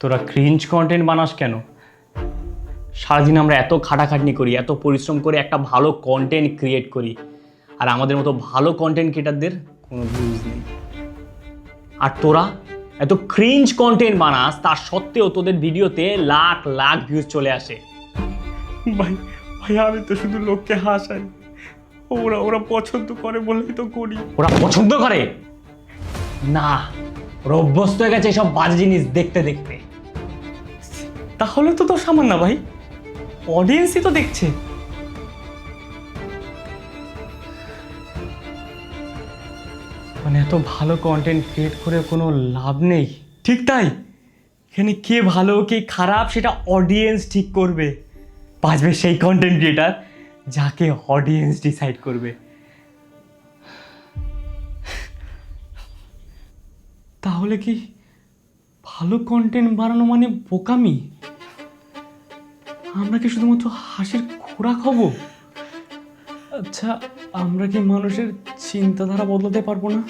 তোরা cringe content বানাস কেন? সারাদিন আমরা এত খাটাখাটনি করি এত পরিশ্রম করে একটা ভালো কন্টেন্ট ক্রিয়েট করি আর আমাদের মতো ভালো কন্টেন্ট ক্রিয়েটারদের কোনো ভিউজ নেই। আর তোরা এত ক্রিঞ্জ কন্টেন্ট বানাস তার সত্ত্বেও তোদের ভিডিওতে লাখ লাখ ভিউজ চলে আসে। ভাই ভাই আমি তো শুধু লোককে হাসাই। ওরা ওরা পছন্দ করে বলেই তো করি। ওরা পছন্দ করে? না ওরা অভ্যস্ত হয়ে গেছে এসব বাজে জিনিস দেখতে দেখতে। তাহলে তো তো সামান্য ভাই। অডিয়েন্সই তো দেখছে। মানে এত ভালো কন্টেন্ট ক্রিয়েট করে কোনো লাভ নেই। ঠিক তাই। এখানে কে ভালো, কে খারাপ সেটা অডিয়েন্স ঠিক করবে। বাঁচবে সেই কন্টেন্ট ক্রিয়েটার যাকে অডিয়েন্স ডিসাইড করবে। তাহলে কি ভালো কন্টেন্ট বানানো মানে বোকামি? আমরা কি শুধুমাত্র হাসির খোরাক হব? আচ্ছা আমরা কি মানুষের চিন্তাধারা বদলাতে পারব না?